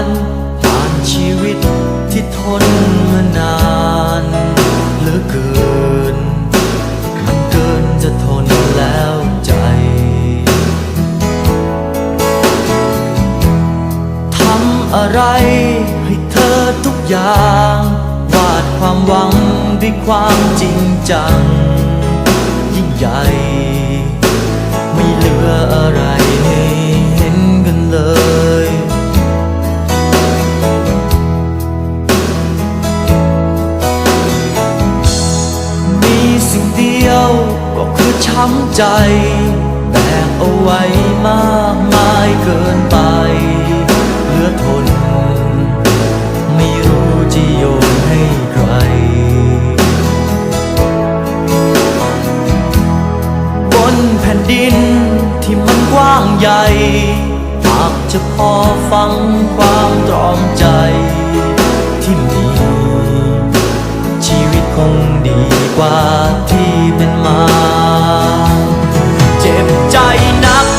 านผ่านชีวิตที่ทนมานานเหลือเกิน มันเกินจะทนแล้วใจ ทำอะไรให้เธอทุกอย่าง วาดความหวังด้วยความจริงจัง ยิ่งใหญ่ ไม่เหลืออะไร ช้ำใจ แบกเอาไว้มากมายเกินไป เหลือทน ไม่รู้จะโยนให้ใคร บนแผ่นดินที่มันกว้างใหญ่หากจะพอฟังความตรอมใจ นัก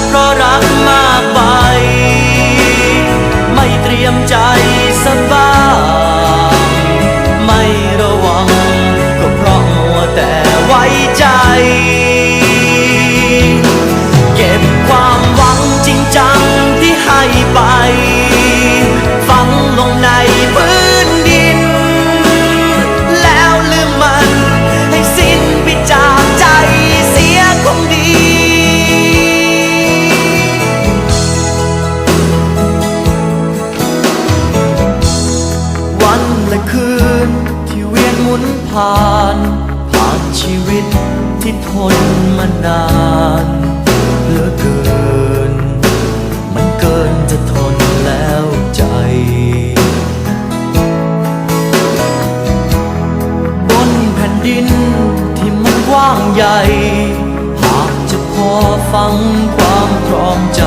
ผ่าน ผ่านชีวิตที่ทนมานานเหลือเกิน มันเกินจะทนแล้วใจ บนแผ่นดินที่มันกว้างใหญ่ หากจะพอฟังความพร้อมใจ